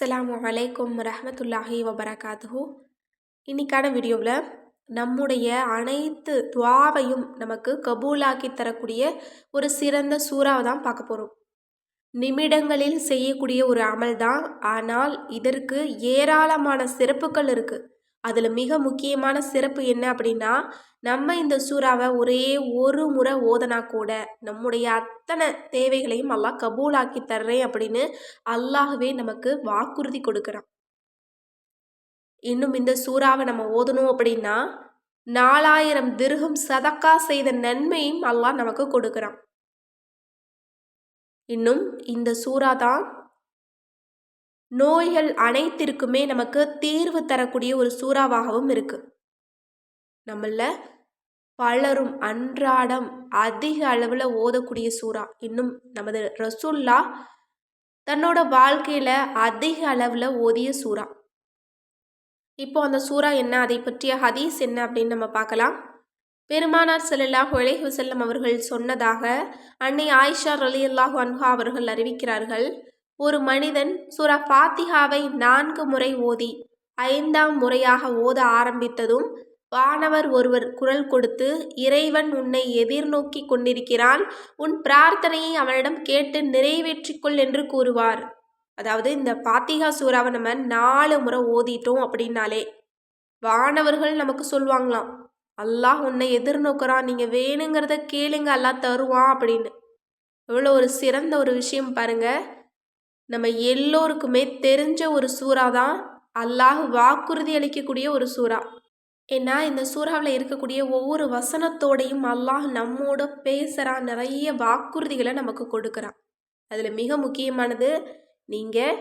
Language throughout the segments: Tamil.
அஸ்லாம் அலைக்கும் ரஹமத்துல்லாஹி வபரகாத்துஹு. இன்னைக்கான வீடியோவில் நம்முடைய அனைத்து துவாவையும் நமக்கு கபூலாக்கி தரக்கூடிய ஒரு சிறந்த சூறாவை தான் பார்க்க போகிறோம். நிமிடங்களில் செய்யக்கூடிய ஒரு அமல் தான் ஆனால் இதற்கு ஏராளமான சிறப்புகள் இருக்குது. அதில் மிக முக்கியமான சிறப்பு என்ன அப்படின்னா நம்ம இந்த சூறாவை ஒரே ஒரு முறை ஓதனா கூட நம்முடைய அத்தனை தேவைகளையும் அல்லாஹ் கபூலாக்கி தர்றேன் அப்படின்னு அல்லாஹவே நமக்கு வாக்குறுதி கொடுக்குறான். இன்னும் இந்த சூறாவை நம்ம ஓதணும் அப்படின்னா நாலாயிரம் திருகம் சதக்கா செய்த நன்மையும் அல்லாஹ் நமக்கு கொடுக்குறான். இன்னும் இந்த சூறா தான் நோய்கள் அனைத்திற்குமே நமக்கு தீர்வு தரக்கூடிய ஒரு சூறாவாகவும் இருக்குது நம்மள பலரும் அன்றாடம் அதிக அளவில் ஓதக்கூடிய சூறா. இன்னும் நமது ரசுல்லா தன்னோட வாழ்க்கையில் அதிக அளவில் ஓதிய சூறா. இப்போ அந்த சூறா என்ன? அதை பற்றிய ஹதீஸ் என்ன அப்படின்னு நம்ம பார்க்கலாம். பெருமானார் செல்லல்லா ஹொலேஹு செல்லம் அவர்கள் சொன்னதாக அன்னை ஆயிஷா அலி அல்லாஹு அன்ஹா அவர்கள் அறிவிக்கிறார்கள். ஒரு மனிதன் சூரா ஃபாத்திஹாவை நான்கு முறை ஓதி ஐந்தாம் முறையாக ஓத ஆரம்பித்ததும் வானவர் ஒருவர் குரல் கொடுத்து இறைவன் உன்னை எதிர்நோக்கி கொண்டிருக்கிறான். உன் பிரார்த்தனையை அவனிடம் கேட்டு நிறைவேற்றிக்கொள் என்று கூறுவார். அதாவது இந்த பாத்திகா சூறாவை நம்ம நாலு முறை ஓதிட்டோம் அப்படின்னாலே வானவர்கள் நமக்கு சொல்லுவாங்களாம் அல்லாஹ் உன்னை எதிர்நோக்கிறான். நீங்கள் வேணுங்கிறத கேளுங்க. அல்லாஹ் தருவான் அப்படின்னு. எவ்வளோ ஒரு சிறந்த ஒரு விஷயம் பாருங்கள் நம்ம எல்லோருக்குமே தெரிஞ்ச ஒரு சூறா தான் அல்லாஹ் வாக்குறுதி அளிக்கக்கூடிய ஒரு சூறா. ஏன்னா இந்த சூறாவில் இருக்கக்கூடிய ஒவ்வொரு வசனத்தோடையும் அல்லாஹ் நம்மோட பேசுகிறான் நிறைய வாக்குறுதிகளை நமக்கு கொடுக்குறான். அதில் மிக முக்கியமானது நீங்கள்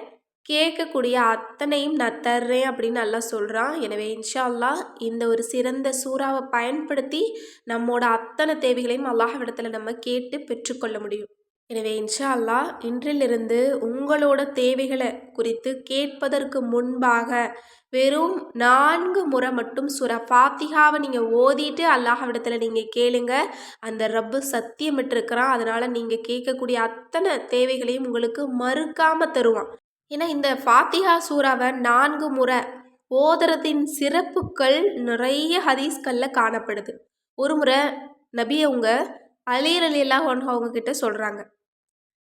கேட்கக்கூடிய அத்தனையும் நான் தர்றேன் அப்படின்னு நல்லா சொல்கிறான் எனவே இன்ஷா அல்லாஹ் இந்த ஒரு சிறந்த சூறாவை பயன்படுத்தி நம்மோட அத்தனை தேவைகளையும் அல்லாஹ் நம்ம கேட்டு பெற்றுக்கொள்ள முடியும். எனவே இன்ஷா அல்லா இன்றிலிருந்து உங்களோட தேவைகளை குறித்து கேட்பதற்கு முன்பாக வெறும் நான்கு முறை மட்டும் சுர ஃபாத்திகாவை நீங்கள் ஓதிட்டு அல்லாஹவிடத்தில் நீங்கள் கேளுங்க. அந்த ரப்பு சத்தியமிட்டிருக்கிறான். அதனால் நீங்கள் கேட்கக்கூடிய அத்தனை தேவைகளையும் உங்களுக்கு மறுக்காமல் தருவான். ஏன்னா இந்த ஃபாத்திகா சூறாவை நான்கு முறை ஓதுறதின் சிறப்புகள் நிறைய ஹதீஸ்களில் காணப்படுது. ஒரு முறை நபி அவங்க அலீர் அலி அல்லாஹ் அவங்க கிட்ட சொல்கிறாங்க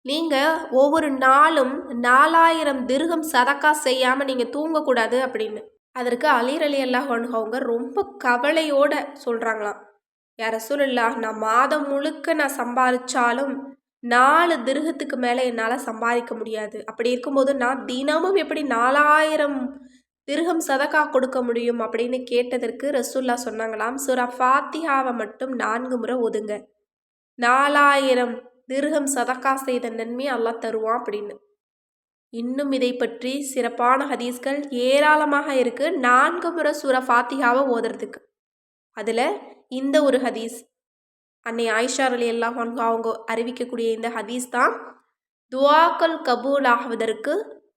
நீங்கள் ஒவ்வொரு நாளும் நாலாயிரம் திருகம் சதக்கா செய்யாமல் நீங்கள் தூங்கக்கூடாது அப்படின்னு. அதற்கு அலீர் அலி அல்லாஹ் அவங்க ரொம்ப கவலையோட சொல்கிறாங்களாம் யார சூழல்லா நான் மாதம் முழுக்க நான் சம்பாதிச்சாலும் நாலு திருகத்துக்கு மேலே என்னால் சம்பாதிக்க முடியாது. அப்படி இருக்கும்போது நான் தினமும் எப்படி நாலாயிரம் திருகம் சதக்கா கொடுக்க முடியும்? அப்படின்னு கேட்டதற்கு ரசூல்லா சொன்னாங்களாம். சுரா ஃபாத்தியாவை மட்டும் நான்கு முறை ஒதுங்க. நாலாயிரம் திருகம் சதக்கா செய்த நன்மை அல்லாஹ் தருவான் அப்படின்னு. இன்னும் இதை பற்றி சிறப்பான ஹதீஸ்கள் ஏராளமாக இருக்குது நான்கு முறை சூற ஃபாத்திகாவை ஓதுறதுக்கு. அதில் இந்த ஒரு ஹதீஸ். அன்னை ஆயிஷா அலி எல்லாம் அவங்க அறிவிக்கக்கூடிய இந்த ஹதீஸ் தான் துவாக்கள் கபூல் ஆகுவதற்கு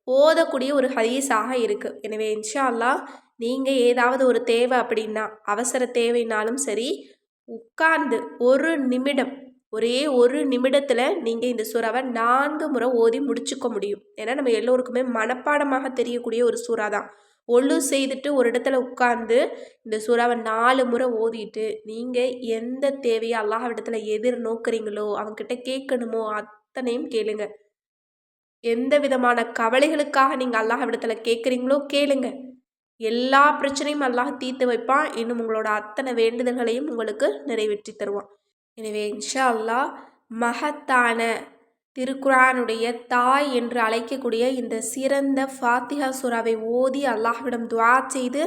ஓதக்கூடிய ஒரு ஹதீஸாக இருக்குது எனவே இன்ஷா அல்லா நீங்கள் ஏதாவது ஒரு தேவை அப்படின்னா அவசர தேவைனாலும் சரி உட்கார்ந்து ஒரு நிமிடம் ஒரே ஒரு நிமிடத்தில் நீங்கள் இந்த சூறாவை நான்கு முறை ஓதி முடிச்சுக்க முடியும். ஏன்னா நம்ம எல்லோருக்குமே மனப்பாடமாக தெரியக்கூடிய ஒரு சூறா தான். ஒழு செய்துட்டு ஒரு இடத்துல உட்காந்து இந்த சூறாவை நாலு முறை ஓதிட்டு நீங்கள் எந்த தேவையோ அல்லாஹ் இடத்துல எதிர் நோக்குறீங்களோ அவங்கக்கிட்ட கேட்கணுமோ அத்தனையும் கேளுங்க. எந்த விதமான கவலைகளுக்காக நீங்கள் அல்லாஹ் இடத்துல கேட்குறீங்களோ கேளுங்க. எல்லா பிரச்சனையும் அல்லாஹ் தீர்த்து வைப்பான். இன்னும் உங்களோட அத்தனை வேண்டுதல்களையும் உங்களுக்கு நிறைவேற்றி தருவான். எனவே இன்ஷா அல்லா மகத்தான திருக்குரானுடைய தாய் என்று அழைக்கக்கூடிய இந்த சிறந்த ஃபாத்திஹா சுறாவை ஓதி அல்லாஹ்விடம் துவா செய்து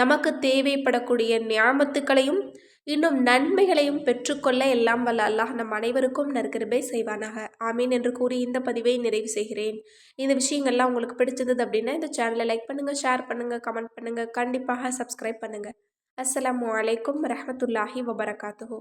நமக்கு தேவைப்படக்கூடிய ஞாபத்துக்களையும் இன்னும் நன்மைகளையும் பெற்றுக்கொள்ள எல்லாம் வல்ல அல்லாஹ் நம் அனைவருக்கும் நற்கிருபை செய்வானாக. ஆமீன் என்று கூறி இந்த பதிவை நிறைவு செய்கிறேன். இந்த விஷயங்கள்லாம் உங்களுக்கு பிடிச்சது அப்படின்னா இந்த சேனலை லைக் பண்ணுங்கள் ஷேர் பண்ணுங்கள் கமெண்ட் பண்ணுங்கள் கண்டிப்பாக சப்ஸ்கிரைப் பண்ணுங்கள் அஸ்லாம் வலைக்கம் ரஹமத்துல்லாஹி வபரகாத்துஹூ.